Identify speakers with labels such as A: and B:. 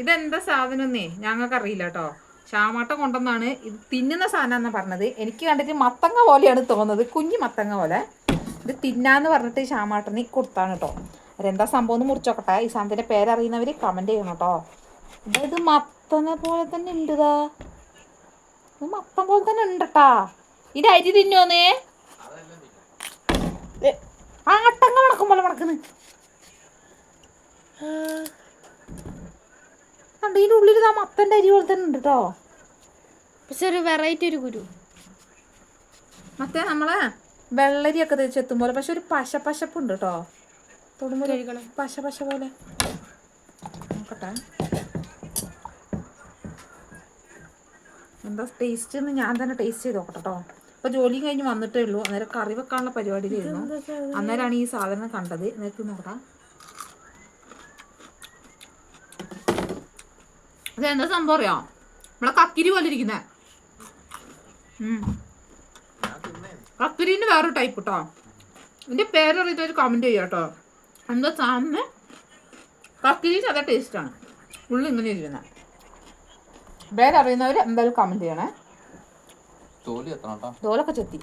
A: ഇതെന്താ സാധനമെന്നേ ഞങ്ങൾക്ക് അറിയില്ല കേട്ടോ ശ്യാമാട്ടം കൊണ്ടെന്നാണ് ഇത് തിന്നുന്ന സാധനം എന്നാ പറഞ്ഞത്. എനിക്ക് കണ്ടിട്ട് മത്തങ്ങ പോലെയാണ് തോന്നുന്നത്. കുഞ്ഞു മത്തങ്ങ പോലെ. ഇത് തിന്നാന്ന് പറഞ്ഞിട്ട് ശ്യാമാട്ടന് കൊടുത്താണ് കേട്ടോ അതെന്താ സംഭവം എന്ന് മുറിച്ചോക്കട്ടെ. ഈ സാധനത്തിന്റെ പേരറിയുന്നവർ കമന്റ് ചെയ്യണം കേട്ടോ ഇത് മത്തനെ പോലെ തന്നെ ഉണ്ട് ഇതാ മത്തം പോലെ തന്നെ ഉണ്ട് കേട്ടാ ഇത് അരി തിന്നോന്നേ ആട്ടങ്ങ മണക്കും പോലെ മണക്കുന്നു കണ്ടോ ഇതിന്റെ ഉള്ളിൽ ഇതാ മത്തന്റെ അരി പോലെ തന്നെ ഉണ്ട് കേട്ടോ
B: പക്ഷെ ഒരു വെറൈറ്റി ഒരു കുരു.
A: മറ്റേ നമ്മളെ വെള്ളരിയൊക്കെ തേച്ച് എത്തും പോലെ പക്ഷെ ഒരു പശ പശപ്പുണ്ട് കേട്ടോ തൊടുമ്പോൾ. പശ പശ പോലെ. നോക്കട്ടെ. എന്താ ടേസ്റ്റ് എന്ന് ഞാൻ തന്നെ ടേസ്റ്റ് ചെയ്ത് നോക്കട്ടെ കേട്ടോ ഇപ്പൊ ജോലി കഴിഞ്ഞ് വന്നിട്ടേ ഉള്ളൂ. അന്നേരം കറി വെക്കാനുള്ള പരിപാടിയിലായിരുന്നു അന്നേരമാണ് ഈ സാധനം കണ്ടത്. നേരത്തെ നോക്കാം ഇത് എന്താ സംഭവം അറിയോ? നമ്മളെ കക്കിരി പോലെ ഇരിക്കുന്നേ. കക്കിരിന്റെ വേറൊരു ടൈപ്പ് കേട്ടോ ഇതിന്റെ പേരറിയിട്ട് ഒരു കമന്റ് ചെയ്യാം കേട്ടോ. എന്താ സാധനം കക്കിരി അതാ ടേസ്റ്റാണ് ഉള്ളി ഇങ്ങനെ ഇരിക്കുന്നത് പേരറിയുന്നവർ എന്തായാലും കമന്റ് ചെയ്യണേ. തോലൊക്കെ ചെത്തി.